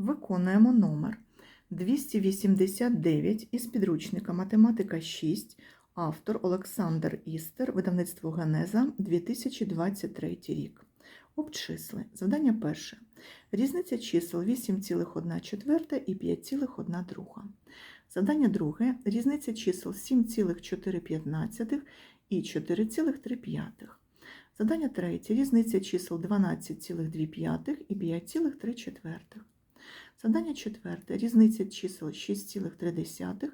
Виконуємо номер 289 із підручника Математика 6, автор Олександр Істер, видавництво Генеза 2023 рік. Обчисли. Завдання перше. Різниця чисел 8,1 і 5,1. Завдання друге. Різниця чисел 7,4 і 4,3. Завдання третє. Різниця чисел 12,2 і 5,3. Завдання четверте. Різниця чисел 6,3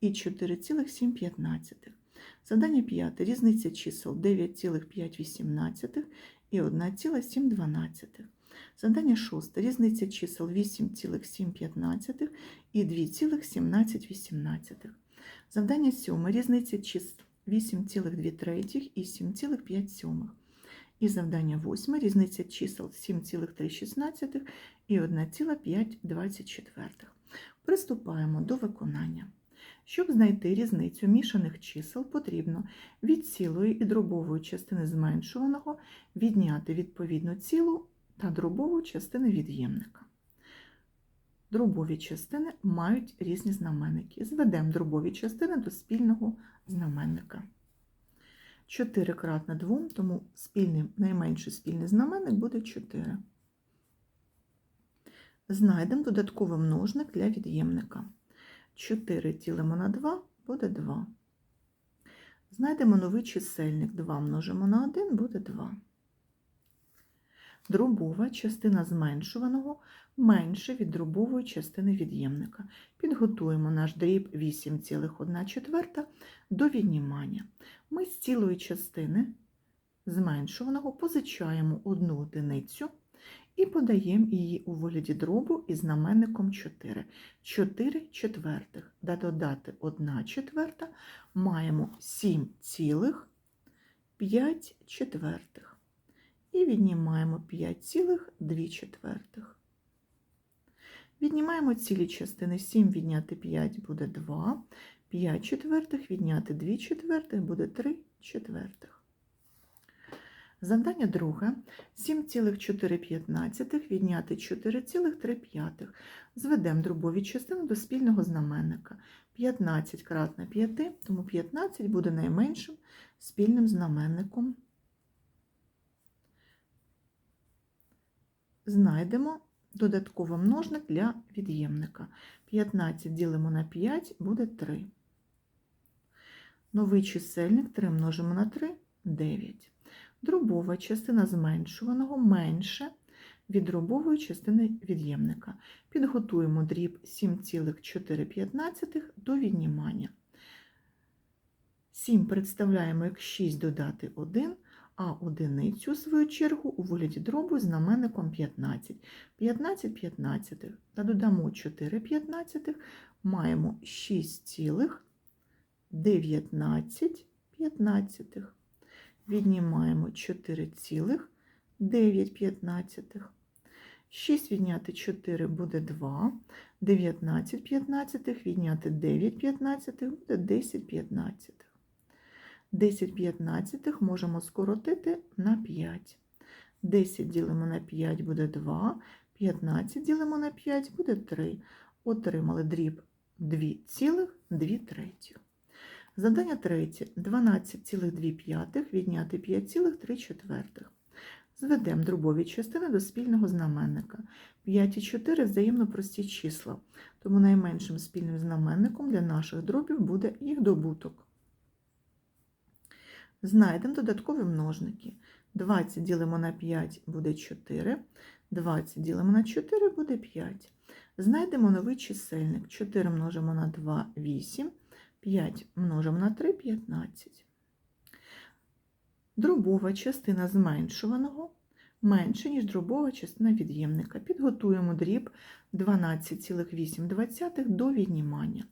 і 4,7. Завдання п'яте. Різниця чисел 9,5 і 1,7. Завдання шосте. Різниця чисел 8,7 і 2,17. Завдання сьоме. Різниця чисел 8,2 і 7,5. І завдання восьме. Різниця чисел 7,3 і 1,524. Приступаємо до виконання. Щоб знайти різницю мішаних чисел, потрібно від цілої і дробової частини зменшуваного відняти відповідну цілу та дробову частини від'ємника. Дробові частини мають різні знаменники. Зведемо дробові частини до спільного знаменника. 4 кратне 2, тому спільний, найменший спільний знаменник буде 4. Знайдемо додатковий множник для від'ємника. 4 ділимо на 2 буде 2. Знайдемо новий чисельник. 2 множимо на 1 буде 2. Дробова частина зменшуваного менше від дробової частини від'ємника. Підготуємо наш дріб 8,1 до віднімання. Ми з цілої частини зменшуваного позичаємо одну одиницю і подаємо її у вигляді дробу із знаменником 4. 4 четвертих. Да додати 1 четверта маємо 7,5 четвертих. І віднімаємо 5,2 четвертих. Віднімаємо цілі частини. 7 відняти 5 буде 2. 5 четвертих відняти 2 четвертих буде 3 четвертих. Завдання друге. 7,4 відняти 4,3. Зведемо дробові частини до спільного знаменника. 15 кратне 5, тому 15 буде найменшим спільним знаменником. Знайдемо додатковий множник для від'ємника. 15 ділимо на 5 буде 3. Новий чисельник 3 множимо на 3 9. Дробова частина зменшуваного менше від дробової частини від'ємника. Підготуємо дріб 7,4 до віднімання. 7 представляємо як 6 додати 1, а одиницю, в свою чергу, у вигляді дробу знаменником 15. 15 15 та додамо 4 15, маємо 6,19 15. Віднімаємо 4,9. 6 відняти 4 буде 2, 19 15, відняти 9 15 буде 10 15. 10 15 можемо скоротити на 5. 10 ділимо на 5 буде 2, 15 ділимо на 5 буде 3. Отримали дріб 2,2 третіх. Завдання третє. 12,2 відняти 5,3. Зведемо дробові частини до спільного знаменника. 5 і 4 взаємно прості числа, тому найменшим спільним знаменником для наших дробів буде їх добуток. Знайдемо додаткові множники. 20 ділимо на 5 буде 4, 20 ділимо на 4 буде 5. Знайдемо новий чисельник. 4 множимо на 2 8. 5 множимо на 3 15. Дробова частина зменшуваного менше, ніж дробова частина від'ємника. Підготуємо дріб 12,8 до віднімання.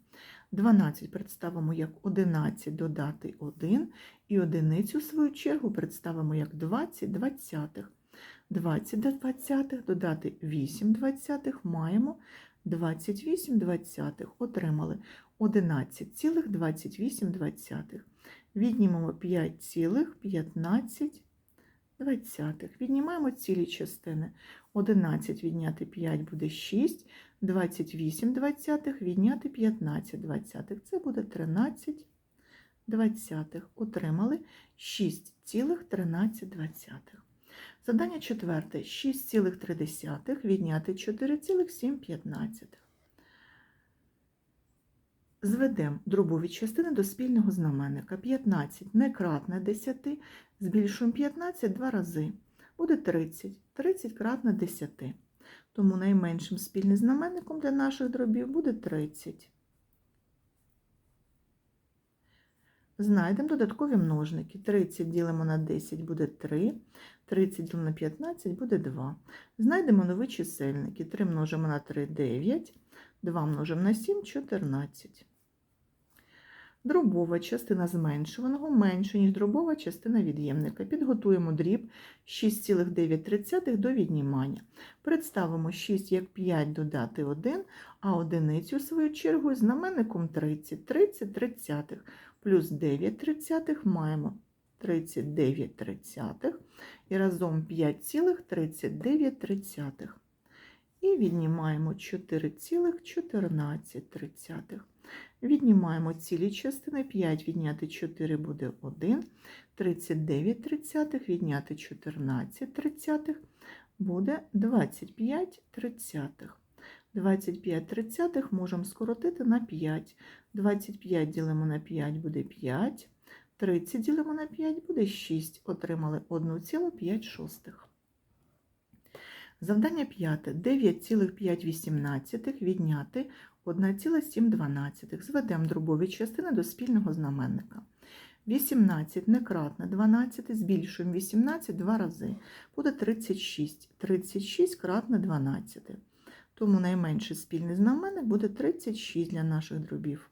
12 представимо як 11 додати 1, і одиницю, в свою чергу, представимо як 20 двадцятих. 20 до 20 додати 8 двадцятих маємо 28 двадцятих. Отримали 11,28. Віднімемо 5,15. Віднімаємо цілі частини. 11 відняти 5 буде 6, 28 двадцятих відняти 15 двадцятих. Це буде 13 двадцятих. Отримали 6,13 двадцятих. Задання четверте. 6,3 відняти 4,7. Зведемо дробові частини до спільного знаменника. 15 не кратне 10, збільшуємо 15 два рази. Буде 30. 30 кратне 10. Тому найменшим спільним знаменником для наших дробів буде 30. Знайдемо додаткові множники. 30 ділимо на 10 буде 3, 30 ділимо на 15 буде 2. Знайдемо нові чисельники. 3 множимо на 3 – 9, 2 множимо на 7 – 14. Дробова частина зменшуваного менше, ніж дробова частина від'ємника. Підготуємо дріб 6,9 до віднімання. Представимо 6 як 5 додати 1, а одиницю, в свою чергу, знаменником 30. 30 тридцятих плюс 9 тридцятих маємо 39 тридцятих і разом 5,39 тридцятих. І віднімаємо 4,14 тридцятих. Віднімаємо цілі частини, 5 відняти 4 буде 1, 39 тридцятих відняти 14 тридцятих буде 25 тридцятих. 25 тридцятих можемо скоротити на 5. 25 ділимо на 5 буде 5, 30 ділимо на 5 буде 6. Отримали 1,5 шостих. Завдання п'яте. 9,5 відняти 1,7. Зведемо дробові частини до спільного знаменника. 18 некратне 12, збільшуємо 18 два рази. Буде 36. 36 кратне 12. Тому найменший спільний знаменник буде 36 для наших дробів.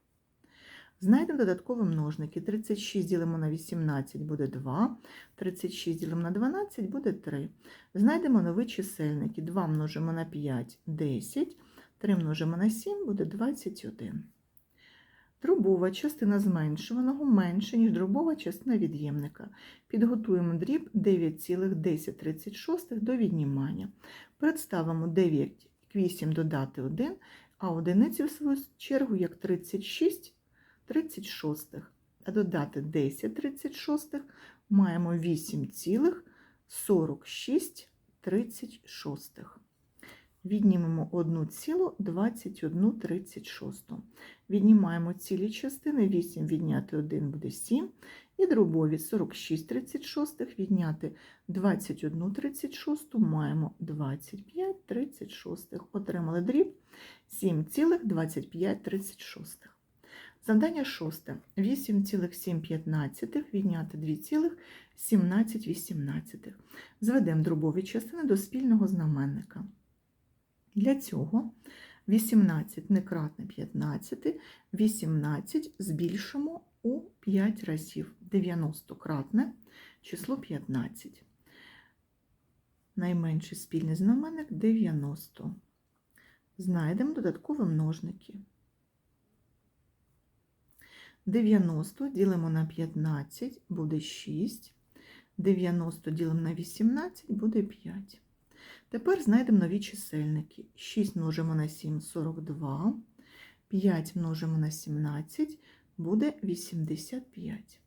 Знайдемо додаткові множники. 36 ділимо на 18 буде 2, 36 ділимо на 12 буде 3. Знайдемо нові чисельники. 2 множимо на 5 – 10, 3 множимо на 7 буде 21. Дробова частина зменшуваного менше, ніж дробова частина від'ємника. Підготуємо дріб 9,1036 до віднімання. Представимо 9 8 додати 1, а одиниці в свою чергу як 36 36, а додати 10 36 маємо 8,46 36. Віднімемо 1,21 36. Віднімаємо цілі частини, 8 відняти 1 буде 7, і дробові 46 36 відняти 21 36 маємо 25 36. Отримали дріб 7,25 36. Завдання шосте. 8,7 відняти 2,17. Зведемо дробові частини до спільного знаменника. Для цього 18 некратне 15, 18 збільшимо у 5 разів. 90 кратне число 15. Найменший спільний знаменник 90. Знайдемо додаткові множники. 90 ділимо на 15 буде 6. 90 ділимо на 18 буде 5. Тепер знайдемо нові чисельники. 6 множимо на 7 42, 5 множимо на 17 буде 85.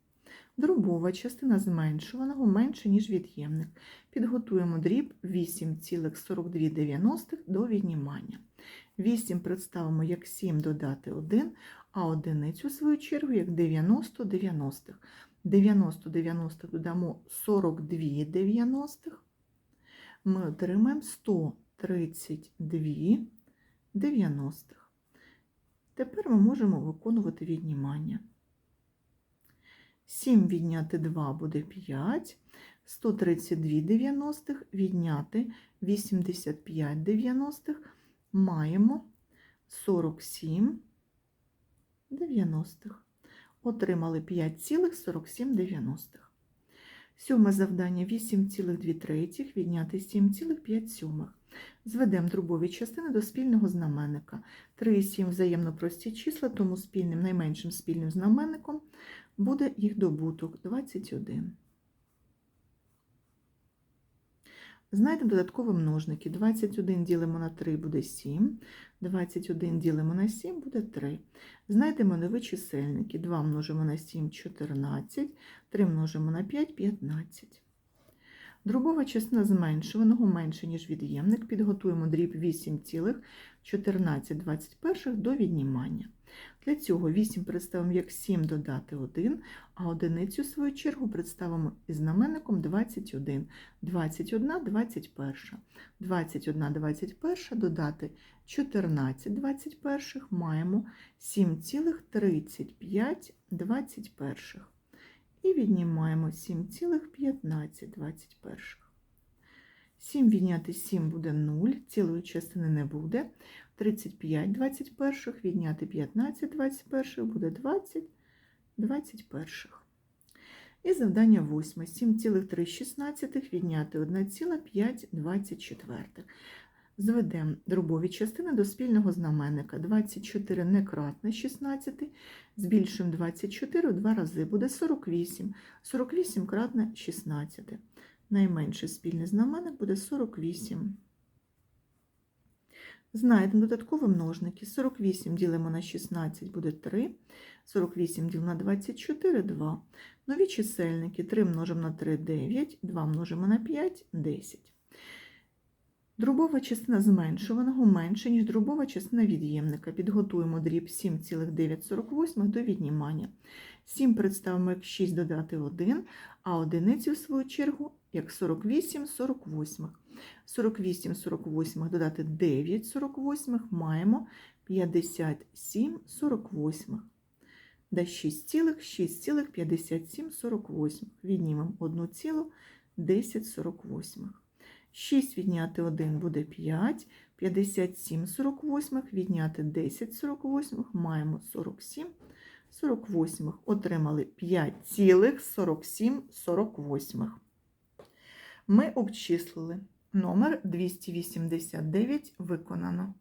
Дробова частина зменшуваного менше, ніж від'ємник. Підготуємо дріб 8,42 до віднімання. 8 представимо як 7 додати 1, а одиницю, в свою чергу, як 90 90-х. 90 90 додамо 42 90 ми отримаємо 132 90. Тепер ми можемо виконувати віднімання. 7 відняти 2 буде 5, 132 90 відняти 85 90 маємо 47 90. Отримали 5,47. Сьоме завдання 8,2 відняти 7,5. Зведемо дробові частини до спільного знаменника. 3 і 7 взаємно прості числа, тому спільним найменшим спільним знаменником буде їх добуток 21. Знайдемо додаткові множники. 21 ділимо на 3 буде 7. 21 ділимо на 7 буде 3. Знайдемо нові чисельники. 2 множимо на 7 14, 3 множимо на 5 15. Дробова частина зменшуваного менше, ніж від'ємник. Підготуємо дріб 8,14 до віднімання. Для цього 8 представимо як 7 додати 1, а одиницю, в свою чергу, представимо із знаменником 21. 21 21. 21 21 додати 14 21 маємо 7,35 21. І віднімаємо 7,15 21. 7 відняти 7 буде 0, цілої частини не буде. 35 21 відняти 15 21 буде 20 21. І завдання 8. 7,3 відняти 1,5 Зведемо дробові частини до спільного знаменника. 24 не кратне 16, збільшимо 24 в два рази, буде 48. 48 кратне 16. Найменший спільний знаменник буде 48. Знайдемо додаткові множники. 48 ділимо на 16 буде 3. 48 ділимо на 24 2. Нові чисельники 3 множимо на 3 9, 2 множимо на 5 10. Дробова частина зменшуваного менше, ніж дробова частина від'ємника. Підготуємо дріб 7,948 до віднімання. 7 представимо як 6 додати 1, а одиницю, в свою чергу, як 48 48. 48 48 додати 9 48 маємо 57 48. Да 6,6,57 48. Віднімемо 1,10 48. 6 відняти 1 буде 5, 57 48 відняти 10 48 маємо 47 48. Отримали 5,4748. Ми обчислили номер 289 виконано.